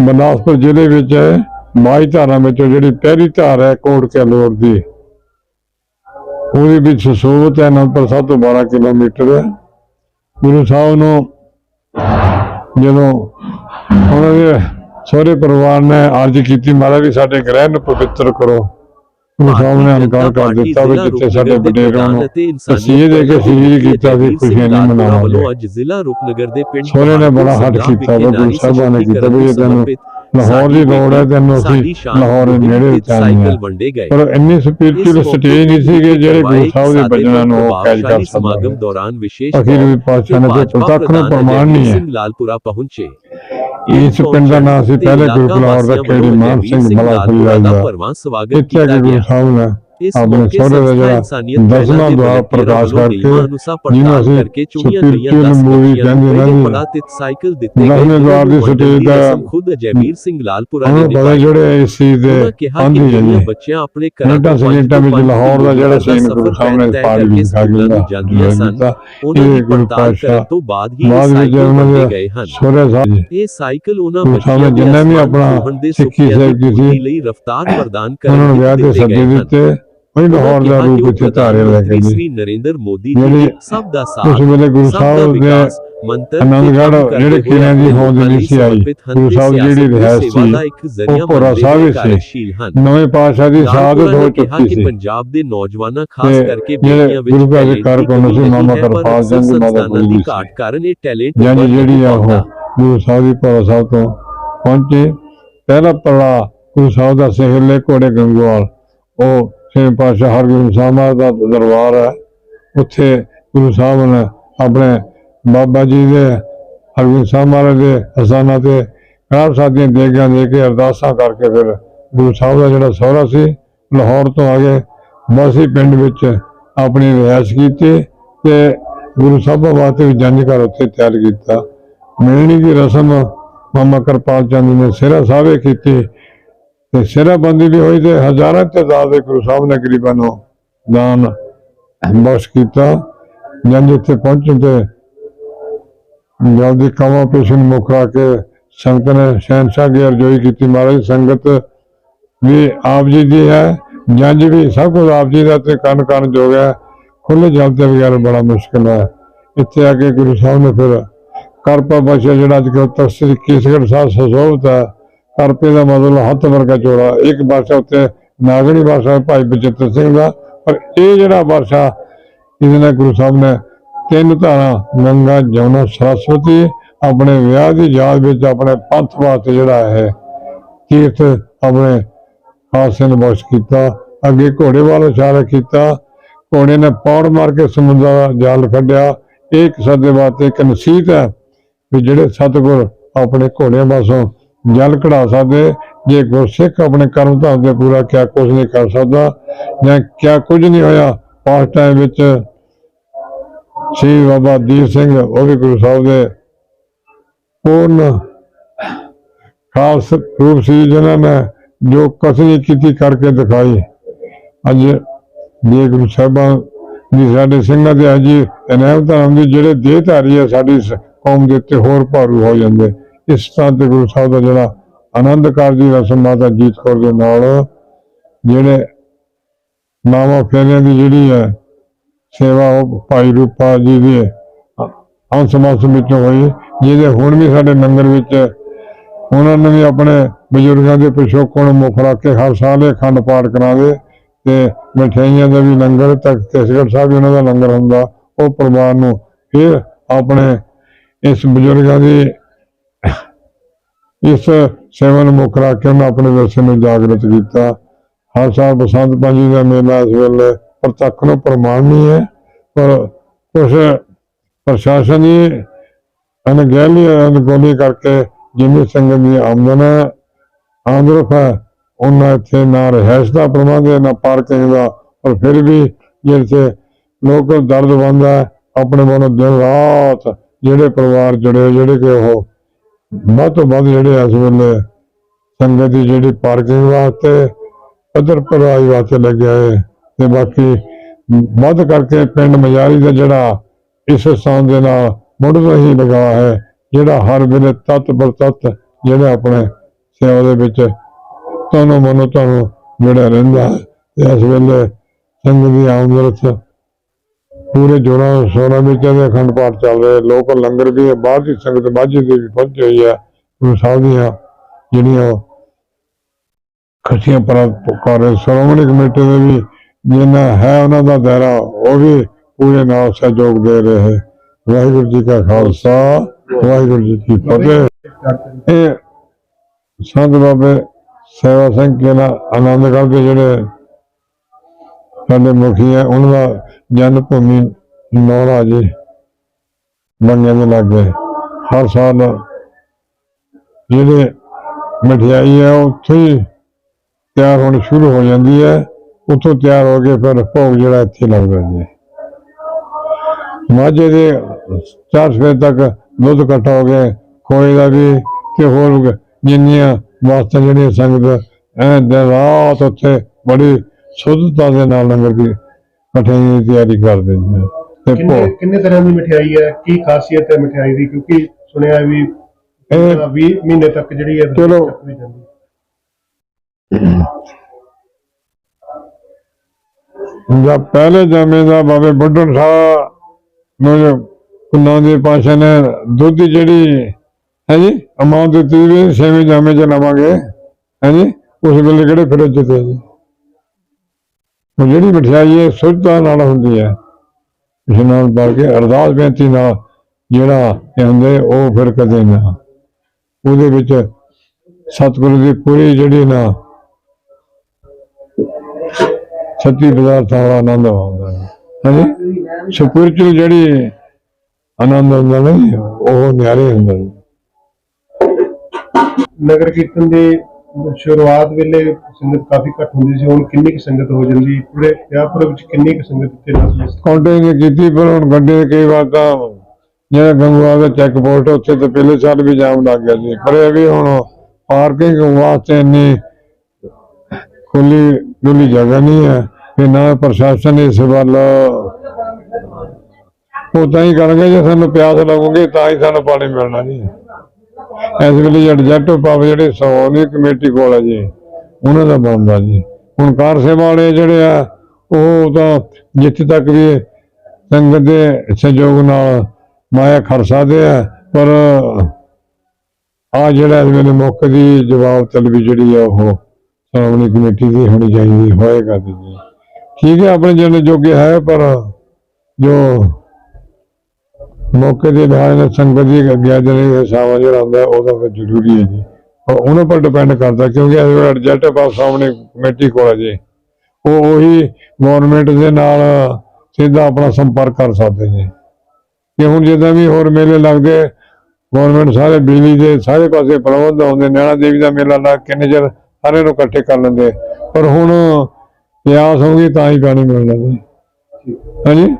ਬਨਾਸਪੁਰ ਜ਼ਿਲ੍ਹੇ ਵਿੱਚ ਮਾਈ ਧਾਰਾ ਵਿੱਚੋਂ ਜਿਹੜੀ ਪਹਿਲੀ ਧਾਰ ਹੈ ਕੋਟ ਕਲੋੜ ਦੀ। ਉਹਦੇ ਵਿੱਚ ਸੋਭਤ ਹੈ ਅਨੰਦਪੁਰ ਸਾਹਿਬ ਤੋਂ 12 ਕਿਲੋਮੀਟਰ ਹੈ। ਗੁਰੂ ਸਾਹਿਬ ਨੂੰ ਜਦੋਂ ਉਹਨਾਂ ਦੇ ਸਹੁਰੇ ਪਰਿਵਾਰ ਨੇ ਅਰਜ਼ ਕੀਤੀ, ਮਹਾਰਾਜ ਵੀ ਸਾਡੇ ਗ੍ਰਹਿ ਨੂੰ ਪਵਿੱਤਰ ਕਰੋ। ਸਾਹਿਬ ਨੇ ਇਨਕਾਰ ਕਰ ਦਿੱਤਾ ਵੀ ਜਿੱਥੇ ਸਾਡੇ ਵਡੇਰਿਆਂ ਨੂੰ ਤਸੀਹੇ ਦੇ ਕੇ ਸ਼ਹੀਦ ਕੀਤਾ ਸੀ ਖੁਸ਼ੀਆਂ ਨਹੀਂ ਮਨਾਵਾਂਗੇ। ਅੱਜ ਜ਼ਿਲ੍ਹਾ ਰੂਪਨਗਰ ਦੇ ਪਿੰਡ ਸਹੁਰੇ ਨੇ ਬੜਾ ਹੱਥ ਕੀਤਾ ਵਾ ਗੁਰੂ ਸਾਹਿਬਾਂ ਨੇ ਕੀਤਾ ਵੀ ਤੈਨੂੰ ਲਾਹੌਰ ਦੀ ਲੋੜ ਹੈ ਤੈਨੂੰ ਅਸੀਂ ਲਾਹੌਰ ਦੇ ਨੇੜੇ ਗਏ। ਪਰ ਇੰਨੀ ਸਪਿਰਚੁਅਲ ਸਟੇਜ ਨਹੀਂ ਸੀ ਕਿ ਜਿਹੜੇ ਗੁਰੂ ਸਾਹਿਬ ਦੇ ਬਚਨਾਂ ਨੂੰ ਕੈਚ ਕਰ ਸਮਾਗਮ ਸਕਦਾ ਦੌਰਾਨ ਵਿਸ਼ੇਸ਼ ਅਖੀਰ ਵੀ ਪਾਤਸ਼ਾਹ ਨੇ ਤੇ ਪ੍ਰਤੱਖ ਨੂੰ ਪ੍ਰਮਾਣ ਨਹੀਂ ਹੈ। ਲਾਲਪੁਰਾ ਪਹੁੰਚੇ। ਇਸ ਪਿੰਡ ਦਾ ਨਾਂ ਸੀ ਪਹਿਲੇ ਗੁਰੂ ਬਲੌਰ ਦਾ ਖੇੜੀ ਮਾਨ ਸਿੰਘ ਮਲਾਪੁਰੀ ਦਾ ਭਰਵਾਂ ਸਵਾਗਤ ਇੱਥੇ ਕੀਤਾ ਗੁਰੂ ਗਿਆ। ਸਾਹਿਬ ਨੇ ਇਸ ਮੌਕੇ ਸੰਸਥਾ ਇਨਸਾਨੀਅਤ ਦਸਵਾਂ ਪੈਦਾ ਦੁਆਰ ਦੇ ਪ੍ਰਕਾਸ਼ ਕਰਕੇ ਜਿਹਨੂੰ ਅਸੀਂ ਕਰਕੇ ਚੁਣੀਆਂ ਗਈਆਂ spiritual 10 movie ਬੱਚੀਆਂ ਕਹਿੰਦੇ ਨੂੰ ਨੇ। ਪੜਾਤਿਤ ਸਾਈਕਲ ਦਿੱਤੇ ਦਸਵੇਂ ਗਏ ਦੁਆਰ ਦੀ ਸਟੇਜ ਦਾ ਖੁਦ ਜੈਵੀਰ ਸਿੰਘ ਲਾਲਪੁਰਾ ਨੇ ਪਤਾ ਜਿਹੜੇ ਇਸ ਚੀਜ਼ ਦੇ ਆਂਦੀ ਹੈ ਜਿਹੜੀਆਂ ਜੀ ਬੱਚਿਆਂ ਆਪਣੇ ਮਿੰਟਾਂ ਤੋਂ ਸਕਿੰਟਾਂ ਵਿੱਚ ਲਾਹੌਰ ਦਾ ਜਿਹੜਾ ਸੀਨ ਨੇ ਤੈਅ ਪਾੜ ਵੀ ਸਕੂਲਾਂ ਨੂੰ ਜਾਂਦੀਆਂ ਸਨ। ਉਹਨਾਂ ਦੀ ਪੜਤਾਲ ਕਰਨ ਤੋਂ ਬਾਅਦ ਹੀ ਸਾਈਕਲ ਦੇ ਗਏ ਹਨ। ਜੀ। ਇਹ ਸਾਈਕਲ ਉਹਨਾਂ ਨੇ ਬੱਚਿਆਂ ਦੇ ਜਿੰਨਾ ਵੀ ਆਪਣਾ ਸਿੱਖੀ ਸਾਹਿਬ ਪੂਰਤੀ ਲਈ ਰਫ਼ਤਾਰ ਪ੍ਰਦਾਨ ਕਰਨ ਨੂੰ ਦੇ ਸੱਦੇ। ਦਿੱਤੇ ਉਹੀ ਲਾਹੌਰ ਦਾ ਰੂਪ ਵਿੱਚ ਧਾਰਿਆ ਲੈ ਕੇ ਜੀ ਨਰਿੰਦਰ ਮੋਦੀ ਜਿਹੜੀ ਜੀ ਸਭ ਦਾ ਸਾਥ ਵੇਲੇ ਗੁਰੂ ਸਭ ਦਾ ਸਾਹਿਬ ਦੇ ਮੰਤਰ ਕਰਦੇ ਜਿਹੜੇ ਕਿਰਿਆਂ ਦੀ ਹੋਂਦ ਨਹੀਂ ਸੀ ਆਈ। ਗੁਰੂ ਸਾਹਿਬ ਜਿਹੜੀ ਰਿਹਾਇਸ਼ ਸੀ, ਉਹ ਬਣਦੇ ਸਾਹਿਬ ਸੀ। ਨਵੇਂ ਪਾਤਸ਼ਾਹ ਦੀ ਲਾਲਪੁਰਾ ਹੋ ਚੁੱਕੀ ਕਿ ਸੀ ਪੰਜਾਬ ਦੇ ਨੌਜਵਾਨਾਂ ਖਾਸ ਕਰਕੇ ਬੇਟੀਆਂ ਵਿੱਚ ਗੁਰੂ ਘਰ ਦੇ ਕਮੀ ਸੀ, ਮਾਮਾ ਕਰਪਾਲ ਪਰ ਦੀ ਮਾਤਾ ਦੀ ਘਾਟ ਕਾਰਨ ਇਹ ਟੈਲੈਂਟ ਯਾਨੀ ਜਿਹੜੀ ਆ ਉਹ ਗੁਰੂ ਸਾਹਿਬ ਦੀ ਭੋਰਾ ਸਾਹਿਬ ਤੋਂ ਪਹੁੰਚੇ ਪਹਿਲਾ ਪੜਾ ਗੁਰੂ ਸਾਹਿਬ ਦਾ ਸਹਿਲੇ ਕੋੜੇ ਗੰਗਵਾਲ ਉਹ ਛੇ ਪਾਤਸ਼ਾਹ ਹਰਗੋਬਿੰਦ ਸਾਹਿਬ ਮਹਾਰਾਜ ਦਾ ਦਰਬਾਰ ਹੈ। ਉੱਥੇ ਗੁਰੂ ਸਾਹਿਬ ਨੇ ਆਪਣੇ ਬਾਬਾ ਜੀ ਦੇ, ਹਰਗੋਬਿੰਦ ਸਾਹਿਬ ਮਹਾਰਾਜ ਦੇ ਅਸਾਨਾ ਤੇ ਕਾਫ ਸਾਧੀਆਂ ਦੇਗਾਂ ਦੇ ਕੇ ਅਰਦਾਸਾਂ ਕਰਕੇ ਫਿਰ ਗੁਰੂ ਸਾਹਿਬ ਦਾ ਜਿਹੜਾ ਸਹੁਰਾ ਸੀ, ਲਾਹੌਰ ਤੋਂ ਆ ਕੇ ਬਾਸੀ ਪਿੰਡ ਵਿੱਚ ਆਪਣੀ ਰਿਹਾਇਸ਼ ਕੀਤੀ ਤੇ ਗੁਰੂ ਸਾਹਿਬ ਵਾਸਤੇ ਵੀ ਜੰਜ ਘਰ ਉੱਥੇ ਤਿਆਰ ਕੀਤਾ। ਮਿਲਣੀ ਦੀ ਰਸਮ ਮਾਮਾ ਕਿਰਪਾਲ ਚੰਦ ਨੇ ਸਿਰਾ ਸਾਵੇ ਕੀਤੀ। ਤੇ ਸਿਰਾਬੰਦੀ ਵੀ ਹੋਈ ਤੇ ਹਜ਼ਾਰਾਂ ਤਾਦਾਦ ਦੇ ਗੁਰੂ ਸਾਹਿਬ ਨੇ ਗਰੀਬਾਂ ਨੂੰ ਦਾਨ ਬਖਸ਼ ਕੀਤਾ। ਜੰਜ ਇੱਥੇ ਪਹੁੰਚਣ ਤੇ ਜਲਦੀ ਕਮਾ ਪੇਸ਼ਨ ਮੁਕਰਾ ਕੇ ਸੰਗਤ ਨੇ ਸ਼ਹਿਨशाह ਦੀ ਅਰਜ਼ੋਈ ਕੀਤੀ। ਮਹਾਰਾਜ, ਸੰਗਤ ਵੀ ਆਪ ਜੀ ਦੀ ਹੈ ਜੰਜ ਵੀ ਸਭ ਕੁਝ ਆਪ ਜੀ ਦਾ ਤੇ ਕੰਨ ਕੰਨ ਜੋ ਹੈ। ਖੁੱਲੇ ਜਲ ਤੇ ਬਗੈਰ ਬੜਾ ਮੁਸ਼ਕਲ ਹੈ। ਇੱਥੇ ਆ ਕੇ ਗੁਰੂ ਸਾਹਿਬ ਨੇ ਫਿਰ ਕਰਪਾ ਭਾਸ਼ਾ ਜਿਹੜਾ ਅੱਜ ਕੱਲ੍ਹ ਤਸਰੀ ਕੇਸਗੜ੍ਹ ਸਾਹਿਬ ਸਸੋਭਤ ਹੈ ਕਰਪੇ ਦਾ ਮਤਲਬ ਹੱਥ ਵਰਗਾ ਚੋੜਾ ਇੱਕ ਭਾਸ਼ਾ ਉੱਤੇ ਨਾਗੜੀ ਭਾਸ਼ਾ ਭਾਈ ਬਚਿੱਤਰ ਸਿੰਘ ਦਾ, ਪਰ ਇਹ ਜਿਹੜਾ ਭਾਸ਼ਾ ਇਹਦੇ ਨਾਲ ਗੁਰੂ ਸਾਹਿਬ ਨੇ ਤਿੰਨ ਧਾਰਾਂ ਗੰਗਾ, ਜਮਨਾ, ਸਰਸਵਤੀ ਆਪਣੇ ਵਿਆਹ ਦੀ ਯਾਦ ਵਿੱਚ ਆਪਣੇ ਪੰਥ ਵਾਸਤੇ ਜਿਹੜਾ ਹੈ ਤੀਰਥ ਆਪਣੇ ਹਾਸੇ ਨੂੰ ਬਖਸ਼ ਕੀਤਾ, ਅੱਗੇ ਘੋੜੇ ਵੱਲ ਇਸ਼ਾਰਾ ਕੀਤਾ, ਘੋੜੇ ਨੇ ਪੌੜ ਮਾਰ ਕੇ ਸਮੁੰਦਰ ਦਾ ਜਾਲ ਕੱਢਿਆ। ਇਹ ਇੱਕ ਸਾਡੇ ਵਾਸਤੇ ਇੱਕ ਨਸੀਹਤ ਹੈ ਵੀ ਜਿਹੜੇ ਸਤਿਗੁਰ ਆਪਣੇ ਘੋੜਿਆਂ ਵਾਸੋਂ ਜਲ ਕਢਾ ਸਕਦੇ, ਜੇ ਗੁਰਸਿੱਖ ਆਪਣੇ ਕਰਮ ਧਰਮ ਦੇ ਪੂਰਾ ਕਿਆ ਕੁਝ ਨਹੀਂ ਕਰ ਸਕਦਾ, ਜਾਂ ਕਿਆ ਕੁਝ ਨਹੀਂ ਹੋਇਆ ਪਾਸ ਟਾਈਮ ਵਿੱਚ ਸ੍ਰੀ ਬਾਬਾ ਦੀਪ ਸਿੰਘ, ਉਹ ਵੀ ਗੁਰੂ ਸਾਹਿਬ ਦੇ ਪੂਰਨ ਖਾਸ ਰੂਪ ਸੀ ਜਿਨ੍ਹਾਂ ਨੇ ਜੋ ਕਥਨੀ ਕੀਤੀ ਕਰਕੇ ਦਿਖਾਈ। ਅੱਜ ਜੇ ਗੁਰੂ ਸਾਹਿਬਾਂ ਦੀ ਸਾਡੇ ਸਿੰਘਾਂ ਦੇ ਅੱਜ ਇਨਾਮ ਧਰਮ ਦੇ ਜਿਹੜੇ ਦੇਹ ਧਾਰੀ ਆ, ਸਾਡੀ ਕੌਮ ਦੇ ਉੱਤੇ ਹੋਰ ਭਾਰੂ ਹੋ ਜਾਂਦੇ। ਇਸ ਤਰ੍ਹਾਂ ਤੇ ਗੁਰੂ ਸਾਹਿਬ ਦਾ ਜਿਹੜਾ ਆਨੰਦ ਕਾਰਜੀ ਰਸਮ ਮਾਤਾ ਜੀਤ ਕੌਰ ਦੇ ਨਾਲ, ਜਿਹੜੇ ਨਾਮਾ ਫੇਰਿਆਂ ਦੀ ਜਿਹੜੀ ਹੈ ਸੇਵਾ ਉਹ ਭਾਈ ਰੂਪਾ ਜੀ ਦੀ ਅੰਸ ਮਾਸ ਵਿੱਚੋਂ ਹੋਈ, ਜਿਹਦੇ ਹੁਣ ਵੀ ਸਾਡੇ ਲੰਗਰ ਵਿੱਚ ਉਹਨਾਂ ਨੇ ਵੀ ਆਪਣੇ ਬਜ਼ੁਰਗਾਂ ਦੇ ਪਿਛੋਕੋਂ ਨੂੰ ਮੁੱਖ ਰੱਖ ਕੇ ਹਰ ਸਾਲ ਇਹ ਅਖੰਡ ਪਾਠ ਕਰਾਵੇ ਤੇ ਮਠਿਆਈਆਂ ਦਾ ਵੀ ਲੰਗਰ ਤੱਕ ਕੇਸਗੜ੍ਹ ਸਾਹਿਬ ਵੀ ਉਹਨਾਂ ਦਾ ਲੰਗਰ ਹੁੰਦਾ, ਉਹ ਪਰਿਵਾਰ ਨੂੰ ਫਿਰ ਆਪਣੇ ਇਸ ਬਜ਼ੁਰਗਾਂ ਦੀ ਇਸ ਸੇਵਨ ਮੁਖ ਰੱਖ ਕੇ ਉਹਨਾਂ ਆਪਣੇ ਦਰਸ਼ਨ ਨੂੰ ਜਾਗਰਤ ਕੀਤਾ। ਹਰ ਸਾਲ ਬਸੰਤ ਪੰਚਮੀ ਦਾ ਮੇਲਾ ਇਸ ਵੇਲੇ ਪ੍ਰਤੱਖ ਨੂੰ ਪ੍ਰਮਾਣ ਨਹੀਂ ਹੈ, ਪਰ ਉਸ ਪ੍ਰਸ਼ਾਸਨ ਨੇ ਅਨਗਹਿਲੀ ਅਨਗੋਲੀ ਕਰਕੇ ਜਿਵੇਂ ਸੰਗਤ ਦੀ ਆਮਦਨ ਆਮਦਰਫ ਉਹਨਾਂ ਇੱਥੇ ਨਾ ਰਹਿਸ਼ ਦਾ ਪ੍ਰਬੰਧ ਹੈ, ਨਾ ਪਾਰਕਿੰਗ ਦਾ। ਪਰ ਫਿਰ ਵੀ ਜਿਹੜੇ ਲੋਕ ਦਰਦ ਬੰਦਾ ਆਪਣੇ ਵੱਲੋਂ ਦਿਨ ਰਾਤ ਜਿਹੜੇ ਪਰਿਵਾਰ ਜੁੜੇ, ਜਿਹੜੇ ਕਿ ਉਹ ਵੱਧ ਤੋਂ ਵੱਧ ਜਿਹੜੇ ਇਸ ਵੇਲੇ ਸੰਗਤ ਦੀ ਜਿਹੜੀ ਪਾਰਕਿੰਗ ਵਾਸਤੇ ਪੱਧਰ ਭਰਾਈ ਵਾਸਤੇ ਲੱਗਿਆ ਹੈ ਤੇ ਬਾਕੀ ਵੱਧ ਕਰਕੇ ਪਿੰਡ ਮਜਾਰੀ ਦਾ ਜਿਹੜਾ ਇਸ ਸਥਾਨ ਦੇ ਨਾਲ ਮੁੜ ਤੋਂ ਲਗਾ ਹੈ, ਜਿਹੜਾ ਹਰ ਵੇਲੇ ਤਤ ਪਰ ਤਤ ਜਿਹੜੇ ਆਪਣੇ ਸੇਵਾ ਦੇ ਵਿੱਚ ਤੁਹਾਨੂੰ ਮਨੋ ਤੁਹਾਨੂੰ ਜਿਹੜਾ ਰਹਿੰਦਾ ਹੈ। ਇਸ ਵੇਲੇ ਸੰਗਤ ਦੀ ਆਮਦਰਤ ਪੂਰੇ ਜੋੜਾਂ ਸੋਨਾ ਵਿੱਚ ਦੇ ਅਖੰਡ ਪਾਠ ਚੱਲ ਰਹੇ ਲੋਕ ਲੰਗਰ ਵੀ ਹੈ ਬਾਹਰ ਦੀ ਸੰਗਤ ਮਾਝੇ ਦੀ ਵੀ ਪਹੁੰਚੀ ਹੋਈ ਹੈ ਗੁਰੂ ਸਾਹਿਬ ਦੀਆਂ ਜਿਹੜੀਆਂ ਖੁਸ਼ੀਆਂ ਪ੍ਰਾਪਤ ਕਰ ਸ਼੍ਰੋਮਣੀ ਕਮੇਟੀ ਦੇ ਵੀ ਜਿੰਨਾ ਹੈ ਉਹਨਾਂ ਦਾ ਦਾਇਰਾ, ਉਹ ਵੀ ਪੂਰੇ ਨਾਲ ਸਹਿਯੋਗ ਦੇ ਰਹੇ। ਵਾਹਿਗੁਰੂ ਜੀ ਕਾ ਖਾਲਸਾ, ਵਾਹਿਗੁਰੂ ਜੀ ਕੀ ਫਤਿਹ। ਇਹ ਸੰਤ ਬਾਬੇ ਸੇਵਾ ਸਿੰਘ ਕੇ ਨਾਲ ਆਨੰਦਗੜ੍ਹ ਦੇ ਜਿਹੜੇ ਸਾਡੇ ਮੁਖੀ ਹੈ ਉਹਨਾਂ ਦਾ ਜਨਮ ਭੂਮੀ ਨੌਰਾ ਜੀ ਬੰਗਿਆਂ ਦੇ ਲਾਗੇ ਹਰ ਸਾਲ ਜਿਹੜੇ ਮਠਿਆਈ ਹੈ ਉੱਥੇ ਹੀ ਤਿਆਰ ਹੋਣੀ ਸ਼ੁਰੂ ਹੋ ਜਾਂਦੀ ਹੈ। ਉੱਥੋਂ ਤਿਆਰ ਹੋ ਕੇ ਫਿਰ ਭੋਗ ਜਿਹੜਾ ਇੱਥੇ ਲੱਗਦਾ ਜੀ ਮਾਝੇ ਦੇ ਚਾਰ ਸਵੇਰ ਤੱਕ ਦੁੱਧ ਇਕੱਠਾ ਹੋ ਗਿਆ। ਕੋਈ ਦਾ ਵੀ ਤੇ ਹੋਰ ਜਿੰਨੀਆਂ ਵਾਸਤਾਂ ਜਿਹੜੀਆਂ ਸੰਗਤ ਐ ਦਿਨ ਰਾਤ ਉੱਥੇ ਬੜੀ ਸ਼ੁੱਧਤਾ ਦੇ ਨਾਲ ਲੰਗਰ ਦੀ ਮਠਿਆਈ ਦੀ ਤਿਆਰੀ ਕਰਦੇ ਜੀ ਤੇ ਕਿੰਨੇ ਭੋਗ ਕਿੰਨੇ ਤਰ੍ਹਾਂ ਦੀ ਮਠਿਆਈ ਹੈ ਕੀ ਖਾਸੀਅਤ ਹੈ ਮਠਿਆਈ ਦੀ ਕਿਉਂਕਿ ਸੁਣਿਆ ਵੀ ਇਹ 20 ਮਹੀਨੇ ਤੱਕ ਜਿਹੜੀ ਹੈ ਚਲੋ। ਵੀ ਜਾਂਦੀ ਹੈ। ਜਦ ਪਹਿਲੇ ਜਮੇ ਦਾ ਬਾਬੇ ਬੁੱਢਣ ਸਾਹਿਬ ਨੂੰ ਜੋ ਕੁਨਾਂ ਦੇ ਪਾਸ਼ਾ ਨੇ ਦੁੱਧ ਦੀ ਜਿਹੜੀ ਹੈ ਜੀ ਅਮਾਉਂਟ ਦਿੱਤੀ ਵੀ ਛੇਵੇਂ ਜਮੇ ਚ ਲਵਾਂਗੇ ਹੈ ਜੀ ਉਸ ਵੇਲੇ ਕਿਹੜੇ ਫਰਿੱਜ ਤੇ ਜੀ ਉਹ ਜਿਹੜੀ ਮਠਿਆਈ ਹੈ ਸੁੱਧਤਾ ਨਾਲ ਹੁੰਦੀ ਹੈ ਇਸ ਨਾਲ ਪਾ ਕੇ ਅਰਦਾਸ ਬੇਨਤੀ ਨਾਲ ਜਿਹੜਾ ਹੁੰਦੇ ਉਹ ਫਿਰ ਕਦੇ ਨਾ। ਉਹਦੇ ਵਿੱਚ ਸਤਿਗੁਰੂ ਦੀ ਪੂਰੀ ਜਿਹੜੀ ਨਾ ਸੱਚੀ ਪਦਾਰਥਾਂ ਦਾ ਆਨੰਦ ਆਉਂਦਾ ਹੈ। ਹਾਂਜੀ? ਸਪਿਰਚੁਅਲ ਜਿਹੜੀ ਆਨੰਦ ਆਉਂਦਾ ਨਾ ਜੀ, ਉਹ ਨਿਆਰੇ ਹੁੰਦਾ ਨਗਰ ਕੀਰਤਨ ਦੇ ਸ਼ੁਰੂਆਤ ਵੇਲੇ ਸੰਗਤ ਕਾਫੀ ਘੱਟ ਹੁੰਦੀ ਸੀ, ਹੁਣ ਕਿੰਨੀ ਕੁ ਸੰਗਤ ਹੋ ਜਾਂਦੀ, ਪੂਰੇ ਵਿਆਹਪੁਰ ਵਿੱਚ ਕਿੰਨੀ ਕੁ ਸੰਗਤ ਇੱਥੇ ਨਸਲ ਕਾਉਂਟਿੰਗ ਕੀਤੀ ਪਰ ਹੁਣ ਗੱਡੇ ਕਈ ਵਾਰ ਤਾਂ ਜਿਹੜਾ ਗੰਗੂਆ ਦਾ ਚੈੱਕ ਪੋਸਟ ਉੱਥੇ ਤਾਂ ਪਹਿਲੇ ਸਾਲ ਵੀ ਜਾਮ ਲੱਗ ਗਿਆ ਸੀ। ਪਰ ਇਹ ਵੀ ਹੁਣ ਪਾਰਕਿੰਗ ਵਾਸਤੇ ਇੰਨੀ ਖੁੱਲੀ ਡੁੱਲੀ ਜਗ੍ਹਾ ਨਹੀਂ ਹੈ, ਤੇ ਨਾ ਪ੍ਰਸ਼ਾਸਨ ਇਸ ਵੱਲ ਉਹ ਤਾਂ ਹੀ ਕਰਨਗੇ, ਜੇ ਸਾਨੂੰ ਪਿਆਸ ਲੱਗੂਗੀ ਤਾਂ ਹੀ ਸਾਨੂੰ ਪਾਣੀ ਮਿਲਣਾ ਜੀ। ਇਸ ਵੇਲੇ ਐਡਜੈਕਟਿਵ ਪਾਵ ਜਿਹੜੇ ਸੋਨੀ ਕਮੇਟੀ ਕੋਲ ਹੈ ਜੀ, ਉਹਨਾਂ ਦਾ ਬਣਦਾ ਜੀ। ਹੁਣ ਕਾਰ ਸੇਵਾ ਵਾਲੇ ਜਿਹੜੇ ਆ, ਉਹ ਤਾਂ ਜਿੱਥੇ ਤੱਕ ਵੀ ਸੰਗਤ ਦੇ ਸਹਿਯੋਗ ਨਾਲ ਮਾਇਆ ਖਰ ਸਕਦੇ ਆ, ਪਰ ਆ ਜਿਹੜਾ ਇਸ ਵੇਲੇ ਦੀ ਜਵਾਬ ਤਲਬੀ ਜਿਹੜੀ ਆ ਉਹ ਸ਼੍ਰੋਮਣੀ ਕਮੇਟੀ ਦੀ ਹੋਣੀ ਚਾਹੀਦੀ, ਹੋਏਗਾ ਜੀ। ਠੀਕ ਹੈ, ਆਪਣੇ ਜਿਹੜੇ ਜੋਗੇ ਹੈ, ਪਰ ਜੋ ਮੌਕੇ ਦੇ ਲਿਹਾਜ਼ ਨਾਲ ਸੰਗਤ ਦੀ ਗੈਦਰਿੰਗ ਹਿਸਾਬ ਜਿਹੜਾ ਹੁੰਦਾ ਉਹਦਾ ਫਿਰ ਜ਼ਰੂਰੀ ਹੈ ਜੀ। ਉਹ ਉਹਨਾਂ ਪਰ ਡਿਪੈਂਡ ਕਰਦਾ, ਕਿਉਂਕਿ ਇਸ ਵੇਲੇ ਐਡਜੈਕਟਿਵ ਸਾਹਮਣੇ ਕਮੇਟੀ ਕੋਲ ਹੈ ਉਹ ਉਹੀ ਗਵਰਨਮੈਂਟ ਦੇ ਨਾਲ ਸਿੱਧਾ ਆਪਣਾ ਸੰਪਰਕ ਕਰ ਸਕਦੇ ਨੇ। ਕਿ ਹੁਣ ਜਿੱਦਾਂ ਵੀ ਹੋਰ ਮੇਲੇ ਲੱਗਦੇ ਗਵਰਨਮੈਂਟ ਸਾਰੇ ਬਿਜਲੀ ਦੇ ਸਾਰੇ ਪਾਸੇ ਪ੍ਰਬੰਧ ਹੁੰਦੇ ਨੈਣਾ ਦੇਵੀ ਦਾ ਮੇਲਾ ਲੱਗ, ਕਿੰਨੇ ਚਿਰ ਸਾਰੇ ਨੂੰ ਇਕੱਠੇ ਕਰ ਲੈਂਦੇ। ਪਰ ਹੁਣ ਪਿਆਸ ਹੋਊਗੀ ਤਾਂ ਹੀ ਪਾਣੀ ਮਿਲਣਾ ਜੀ ਹਾਂਜੀ?